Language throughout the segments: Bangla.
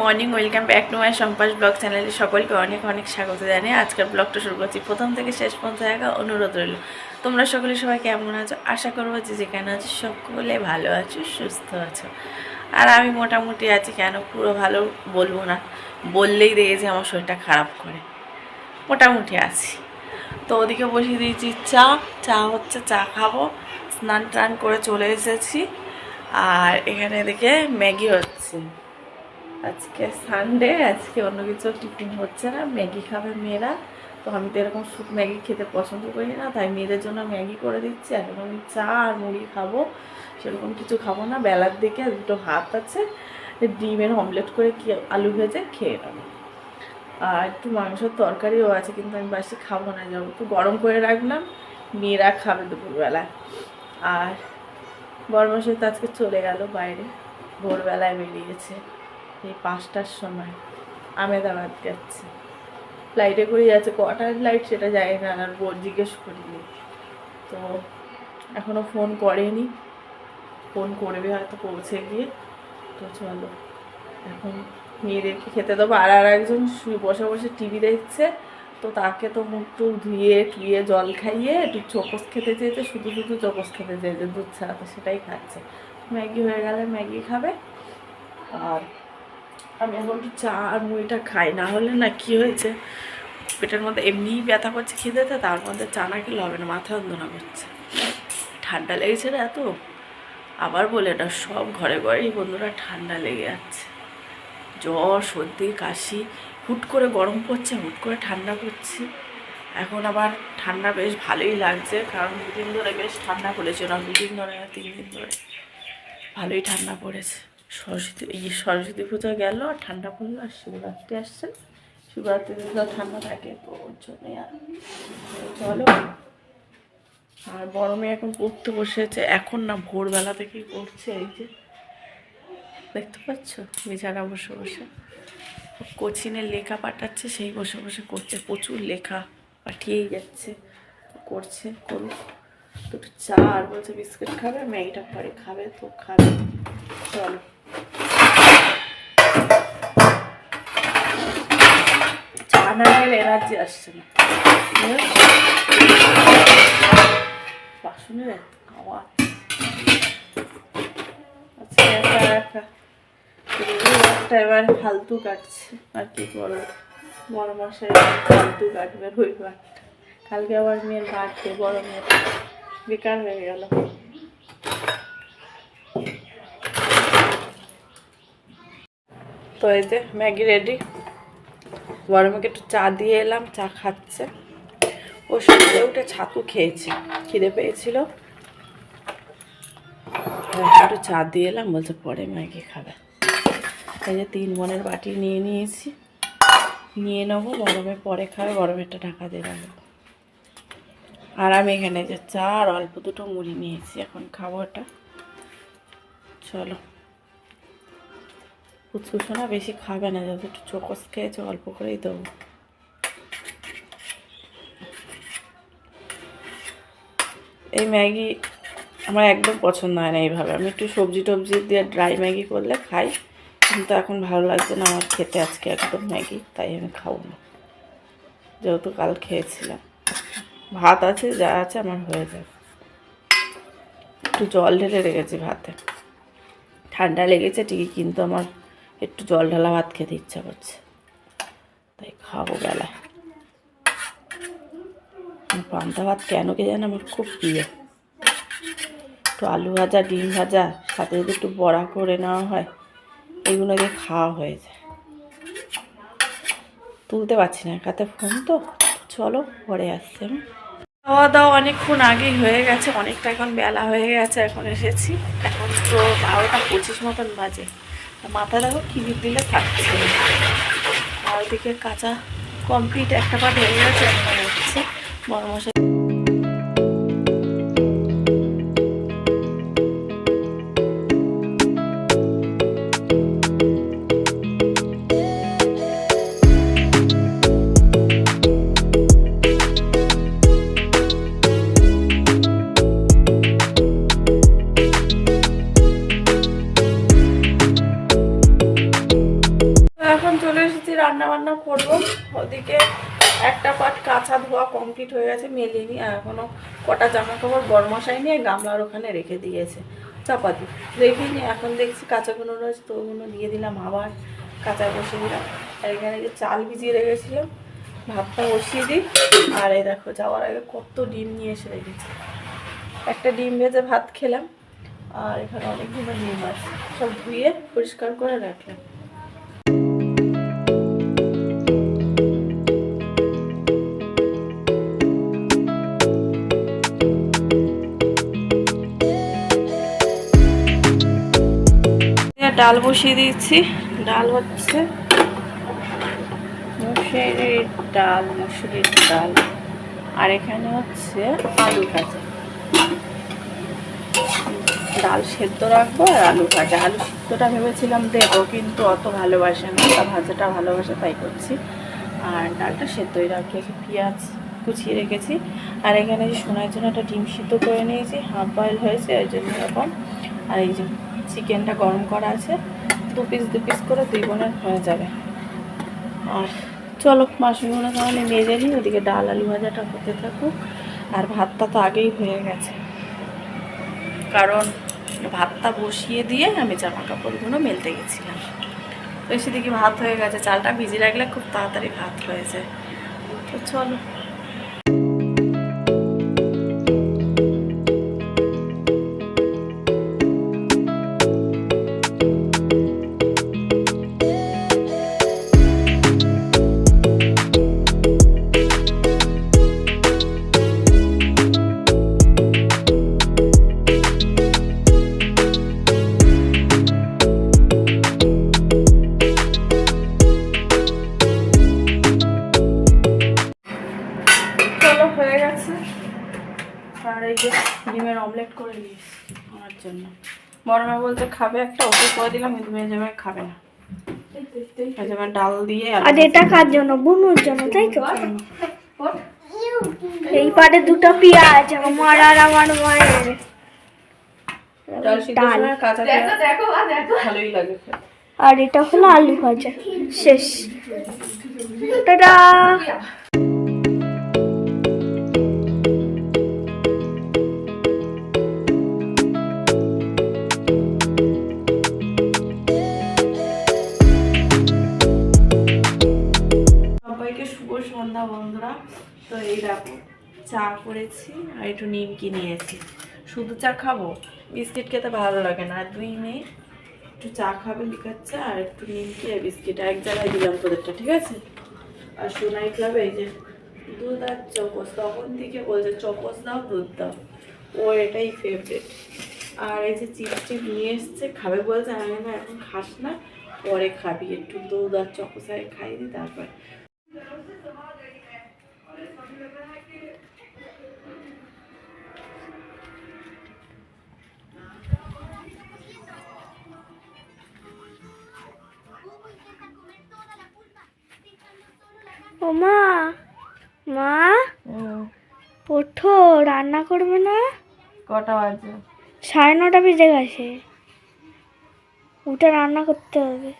Morning welcome back to my সম্পাস blog চ্যানেলে সকলকে অনেক অনেক স্বাগত জানিয়ে আজকের ব্লগটা শুরু করছি। প্রথম থেকে শেষ পর্যন্ত দেখা অনুরোধ রইল। তোমরা সকলে সবাই কেমন আছো? আশা করব যে যেখানে আছো সকলে ভালো আছো, সুস্থ আছো। আর আমি মোটামুটি আছি কেন? পুরো ভালো বলব না। বললেই দেখেছি আমার শরীরটা খারাপ করে। মোটামুটি আছি। তো ওদিকে বসিয়ে দিয়েছি চা। চা হচ্ছে চা খাব। স্নান টান করে চলে এসেছি। আর এখানে এদিকে ম্যাগি হচ্ছে। আজকে সানডে আজকে অন্য কিছু টিফিন হচ্ছে না। ম্যাগি খাবে মেয়েরা। তো আমি তো এরকম স্যুপ ম্যাগি খেতে পছন্দ করি না। তাই মেয়েদের জন্য ম্যাগি করে দিচ্ছি। এখন আমি চা আর মুড়ি খাব। সেরকম কিছু খাব না। বেলার দিকে দুটো ভাত আছে। ডিমের অমলেট করে কি আলু ভেজে খেয়ে নেব। আর একটু মাংসের তরকারিও আছে, কিন্তু আমি বাসি খাব না। যাব একটু গরম করে রাখলাম। মেয়েরা খাবে দুপুরবেলা আর বড় বরমাসে তো আজকে চলে গেল বাইরে। ভোরবেলায় বেরিয়েছে। এই পাঁচটার সময়। আমেদাবাদ যাচ্ছে। ফ্লাইটে করে যাচ্ছে কটার ফ্লাইট সেটা জানি না, আর বোর জিজ্ঞেস করিনি। তো এখনও ফোন করেনি। ফোন করবে হয়তো পৌঁছে গিয়ে। তো চলো, এখন মেয়েদেরকে খেতে দেবো। আর আর একজন বসে বসে টিভি দেখছে। তো তাকে তো মুখ টুক ধুয়ে, টুয়ে জল খাইয়ে একটু চোকস খেতে চেয়েছে, শুধু শুধু চোকস খেতে চেয়েছে, দুধ ছাড়া তো সেটাই খাচ্ছে। ম্যাগি হয়ে গেলে ম্যাগি খাবে। আর আমি এখন চা আর মুড়িটা খাই, না হলে না কি হয়েছে? পেটের মধ্যে এমনিই ব্যথা করছে, খিদেতে, তার মধ্যে চা না খেলে হবে না, মাথা যন্ত্রণা করছে। ঠান্ডা লেগেছে রে এত? আবার বলে না, সব ঘরে ঘরেই বন্ধুরা ঠান্ডা লেগে যাচ্ছে। জ্বর, সর্দি, কাশি, হুট করে গরম পড়ছে, হুট করে ঠান্ডা পড়ছে এখন আবার ঠান্ডা বেশ ভালোই লাগছে, কারণ দুদিন ধরে বেশ ঠান্ডা পড়েছে, না দুদিন ধরে তিন দিন ধরে। ভালোই ঠান্ডা পড়েছে। সরস্বতী, এই সরস্বতী পূজা গেল আর ঠান্ডা পড়ল আর শিবরাত্রি আসছে। শিবরাত্রিতে তো ঠান্ডা থাকে তো ওর জন্যই আর। চলো। আর মেয়ে এখন পড়তে বসেছে। এখন না ভোরবেলা থেকেই পড়ছে, এই যে। দেখতে পাচ্ছ? বিছানা বসে বসে। কোচিনে লেখা পাঠাচ্ছে, সেই বসে বসে করছে। প্রচুর লেখা পাঠিয়েই যাচ্ছে। করছে, করুক। দুটো চা আর বলছে বিস্কুট খাবে, ম্যাগিটা পরে খাবে, তো খাবে। চলো। চা এনার্জি আসছে না। বাসনের আচ্ছা একা একা। একটা এবার ফালতু কাটছে। আর কি করব বড় মশাই ফালতু কাটবে রবিবারটা কালকে আবার মেয়ের বাড়তে বড় মেয়ের। বেকার হয়ে গেল। তো এই যে ম্যাগি রেডি বড় একটু চা দিয়ে এলাম, চা খাচ্ছে। ও সকালে উঠে ছাতু খেয়েছে, খিদে পেয়েছিল। এখন একটু চা দিয়ে এলাম, বলছে পরে ম্যাগি খাবে। এই যে তিন বোনের বাটি নিয়ে নিয়েছি। নিয়ে নেব, গরমে পরে খাবে গরমেরটা ঢাকা দিয়ে রাখব। আর আমি এখানে যে চা আর অল্প দুটো মুড়ি নিয়েছি, এখন খাব এটা চলো। ফুচকুচো বেশি খাবে না, যত একটু চোকস খেয়েছে অল্প করেই দেবো। এই ম্যাগি আমার একদম পছন্দ হয় না এইভাবে। আমি একটু সবজি টবজি দিয়ে ড্রাই ম্যাগি করলে খাই, কিন্তু এখন ভালো লাগছে না আমার খেতে আজকে একদম ম্যাগি, তাই আমি খাব না। যেহেতু কাল খেয়েছিলাম। ভাত আছে, যা আছে আমার হয়ে যাবে। একটু জল ঢেলে রেখেছি ভাতে। ঠান্ডা লেগেছে ঠিকই, কিন্তু আমার একটু জল ঢালা ভাত খেতে ইচ্ছা করছে। তাই খাব বেলায় পান্তা ভাত কেন কে জানে আমার খুব প্রিয়। একটু আলু ভাজা, ডিম ভাজা, সাথে যদি একটু বড়া করে নেওয়া হয় এগুলো দিয়ে খাওয়া হয়ে যায়। তুলতে পারছি না, একাতে ফোন তো। চলো, পরে আসছে আমি। খাওয়া দাওয়া অনেকক্ষণ আগেই হয়ে গেছে, অনেকটা এখন বেলা হয়ে গেছে, এখন এসেছি। এখন তো বারোটা পঁচিশ মতন বাজে। মাথা দেখো কিবির দিলে থাকছে। আর ওদিকে কাঁচা কমপ্লিট একটা পাট হয়ে গেছে হচ্ছে বড় মশাই রান্না বান্না করব। ওদিকে একটা পাট কাঁচা ধোয়া কমপ্লিট হয়ে গেছে, মেলিনি, আর এখনও কটা জামা কাপড় বরমশাই নিয়ে গামলার ওখানে রেখে দিয়েছে। চাপাতি। রেখিনি এখন দেখছি কাঁচাগুলো রয়েছে, তো ওগুলো দিয়ে দিলাম আবার কাঁচা বসিয়ে দিলাম। আর এখানে যে চাল ভিজিয়ে রেখেছিলাম, ভাতটা বসিয়ে দিই। আর এই দেখো, যাওয়ার আগে কত ডিম নিয়ে এসে রেখেছি। একটা ডিম ভেজে ভাত খেলাম, আর এখানে অনেকগুলো ডিম আছে। সব ধুয়ে পরিষ্কার করে রাখলাম। ডাল বসিয়ে দিয়েছি। ডাল হচ্ছে মুসুরির ডাল মুসুরির ডাল। আর এখানে হচ্ছে আলু ভাজা। ডাল সেদ্ধ রাখব আর আলু ভাজা। আলু সিদ্ধটা ভেবেছিলাম দেবো, কিন্তু অত ভালোবাসে না। তা ভাজাটা ভালোবাসে, তাই করছি। আর ডালটা সেদ্ধই রাখি পেঁয়াজ কুচিয়ে রেখেছি। আর এখানে যে সোনার জন্য একটা ডিম সিদ্ধ করে নিয়েছি, হাফ বয়েল হয়েছে, ওই জন্য এরকম। আর এই যে চিকেনটা গরম করা আছে। দু পিস দু পিস করে দুই বোনের হয়ে যাবে। আর চলো মাছগুলো তাহলে মেজে নিই ওদিকে ডাল আলু ভাজাটা হতে থাকুক। আর ভাতটা তো আগেই হয়ে গেছে। কারণ ভাতটা বসিয়ে দিয়ে আমি জামা কাপড়গুলো মেলতে গেছিলাম। তো সেদিকে ভাত হয়ে গেছে, চালটা ভিজে রাখলে খুব তাড়াতাড়ি ভাত হয়ে যায়। তো চলো। খাবে একটা ওকে করে দিলাম কিন্তু খাবে না। মেয়ে ডাল দিয়ে আর এটা কার জন্য? বুনুর জন্য তাই তো? এই দুটো পেঁয়াজ আমার আর আমার মায়ের। আর এটা হলো আলু ভাজা। শেষ। টাটা। চা করেছি আর একটু নিমকি নিয়েছি। শুধু চা খাব? বিস্কিট খেতে ভালো লাগে না। আর দুই মেয়ে একটু চা খাবে লিখাচ্ছে আর একটু নিমকি আর বিস্কিট। এক জায়গায় দিলাম তোদেরটা, ঠিক আছে? আর সোনাই ক্লাবে এই যে দুধ আর চপস তখন থেকে বলছে চপস দাও, দুধ দাও। ও এটাই ফেভারিট আর এই যে চিপ টিপ নিয়ে এসছে, খাবে বলছে আমি না, এখন খাস না, পরে খাবি। একটু দুধ আর চপস আগে খাই দিই, তারপর ও মা মা? ওঠো রান্না করবে না? কটা বাজে? সাড়ে নটা বেজে গেছে। উঠে রান্না করতে হবে।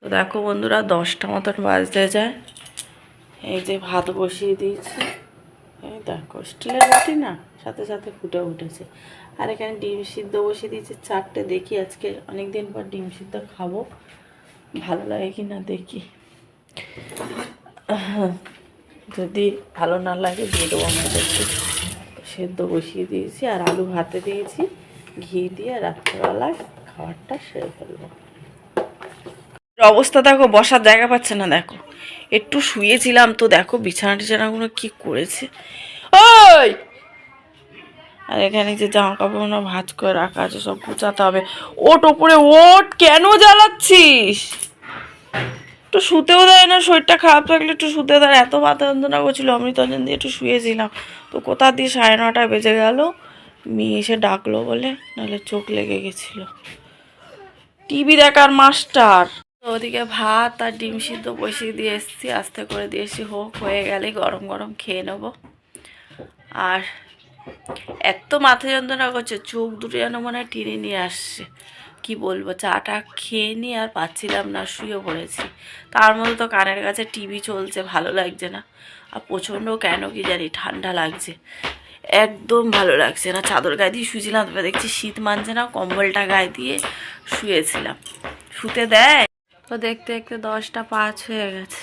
তো দেখো বন্ধুরা দশটা মতন বাজতে যায়। এই যে ভাত বসিয়ে দিয়েছি। এই দেখো স্টিলের বাটি না সাথে সাথে ফুটে উঠেছে। আর এখানে ডিম সিদ্ধ বসিয়ে দিয়েছি চারটে। দেখি আজকে অনেক দিন পর ডিম সিদ্ধ খাব। ভালো লাগে কি না দেখি যদি ভালো না লাগে দিয়ে দেবো আমাদেরকে সেদ্ধ বসিয়ে দিয়েছি। আর আলু ভাতে দিয়েছি, ঘি দিয়ে রাত্রেবেলায় খাবারটা সেরে ফেলব। অবস্থা দেখো, বসার জায়গা পাচ্ছে না, দেখো। একটু শুয়েছিলাম তো, দেখো বিছানা টিছানাগুলো কি করেছে। ওই! আর এখানে যে জামা কাপড়গুলো ভাঁজ করে রাখা আছে, সব গুছাতে হবে। ওট ওপরে ওট কেন জ্বালাচ্ছিস? একটু শুতেও দেয় না, শরীরটা খারাপ থাকলে একটু শুতে দেয় এত মাথা যন্ত্রণা করছিল, অমৃতঞ্জন দিয়ে একটু শুয়েছিলাম। তো কোথা দিয়ে সাড়ে নটায় বেজে গেল? মেয়ে এসে ডাকলো বলে, নাহলে চোখ লেগে গেছিল। টিভি দেখার মাস্টার। ওদিকে ভাত আর ডিম সিদ্ধ বসিয়ে দিয়ে এসেছি, আস্তে করে দিয়েছি হোক, হয়ে গেলে গরম গরম খেয়ে নেব। আর এত মাথা যন্ত্রণা করছে, চোখ দুটো যেন মনে হয় টেনে নিয়ে আসছে। কি বলব, চাটা খেয়ে নিয়ে আর পাচ্ছিলাম না, শুয়ে পড়েছি। তার মধ্যে তো কানের কাছে টিভি চলছে, ভালো লাগছে না। আর প্রচণ্ড কেন কি জানি ঠান্ডা লাগছে। একদম ভালো লাগছে না। চাদর গায়ে দিয়ে শুয়েছিলাম, তারপরে দেখছি শীত মানছে না, কম্বলটা গায়ে দিয়ে শুয়েছিলাম। শুতে দেয়? তো দেখতে দেখতে দশটা পাঁচ হয়ে গেছে।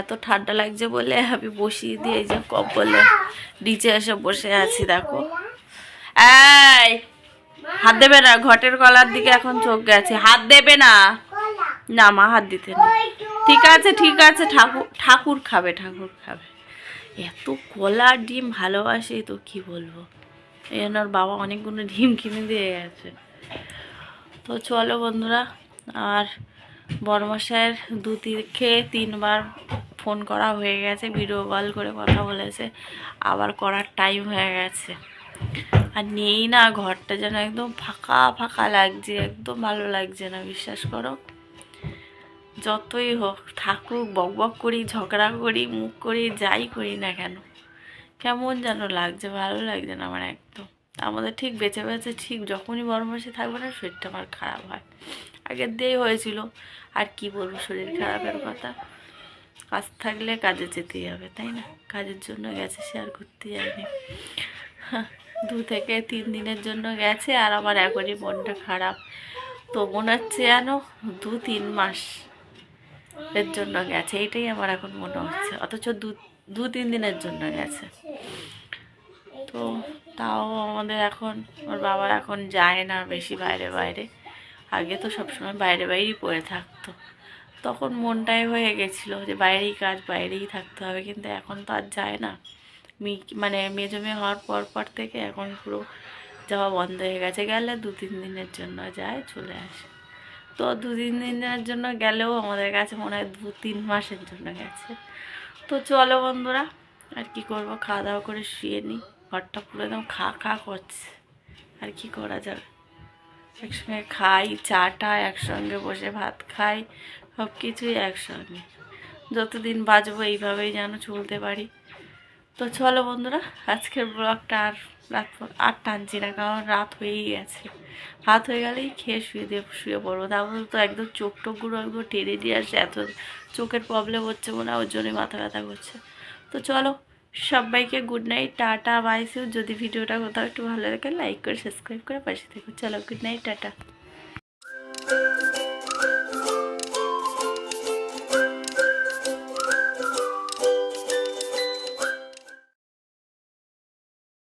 এত ঠান্ডা লাগছে বলে আমি বসিয়ে দিয়ে এই যে কম্বলে নিচে এসে বসে আছি, দেখো। হাত দেবে না, ঘটের কলার দিকে এখন চোখ গেছে। হাত দেবে না? না মা, হাত দিতে না ঠিক আছে ঠিক আছে, ঠাকুর ঠাকুর খাবে ঠাকুর খাবে। এত কলা ডিম ভালোবাসি তো কি বলব? ওর বাবা অনেকগুলো ডিম কিনে দিয়ে গেছে। তো চলো বন্ধুরা, আর বড়মশাইয়ের দু তিনকে তিনবার ফোন করা হয়ে গেছে ভিডিও কল করে কথা বলেছে, আবার করার টাইম হয়ে গেছে। আর নেই না, ঘরটা যেন একদম ফাঁকা ফাঁকা লাগছে, একদম ভালো লাগছে না, বিশ্বাস করো। যতই হোক, থাকুক, বক বক করি, ঝগড়া করি, মুখ করি, যাই করি না কেন, কেমন যেন লাগছে, ভালো লাগছে না আমার একদম। আমাদের ঠিক বেঁচে বেঁচে ঠিক যখনই বড় মাসে থাকবে না, শরীরটা আমার খারাপ হয়। আগের দিয়েই হয়েছিল। আর কি বলব, শরীর খারাপের কথা। কাজ থাকলে কাজে যেতেই হবে, তাই না? কাজের জন্য গেছে সে আর ঘুরতে যায়নি। দু থেকে তিন দিনের জন্য গেছে আর আমার এখনই মনটা খারাপ। তো মনে হচ্ছে যেন দু তিন মাস এর জন্য গেছে, এটাই আমার এখন মনে হচ্ছে। অথচ দু দু তিন দিনের জন্য গেছে। তো তাও আমাদের এখন ওর বাবা এখন যায় না বেশি বাইরে বাইরে। আগে তো সবসময় বাইরে বাইরেই পড়ে থাকতো। তখন মনটাই হয়ে গেছিল যে বাইরেই কাজ, বাইরেই থাকতে হবে। কিন্তু এখন তো আর যায় না। মানে মেজো মেয়ে হওয়ার পর পর থেকে এখন পুরো যাওয়া বন্ধ হয়ে গেছে। গেলে দু, তিন দিনের জন্য যায়, চলে আসে। তো দু, তিন দিনের জন্য গেলেও আমাদের কাছে মনে হয় দু, তিন মাসের জন্য গেছে। তো চলো বন্ধুরা, আর কি করব? খাওয়া দাওয়া করে শুয়ে নিই। ঘরটা পুরো একদম খা খা করছে। আর কি করা যাবে? একসঙ্গে খাই, চাটা, একসঙ্গে বসে ভাত খাই, সব কিছুই একসঙ্গে। যতদিন বাঁচবো এইভাবেই যেন চলতে পারি। তো চলো বন্ধুরা, আজকের ব্লগটা আর রাত আর টানছি না, কারণ রাত হয়েই গেছে। রাত হয়ে গেলেই খেয়ে শুয়ে দিয়ে শুয়ে পড়ব। তারপর তো একদম চোখ টোকগুলো একদম টেনে দিয়ে আসছে, এত চোখের প্রবলেম হচ্ছে মনে হয়, ওর জন্যই মাথা ব্যথা করছে। তো চলো সবাইকে গুড নাইট টাটা বাইসিউ যদি ভিডিওটা কোথাও একটু ভালো লাগে লাইক করে সাবস্ক্রাইব করে পাশে থেকো। চলো গুড নাইট টাটা।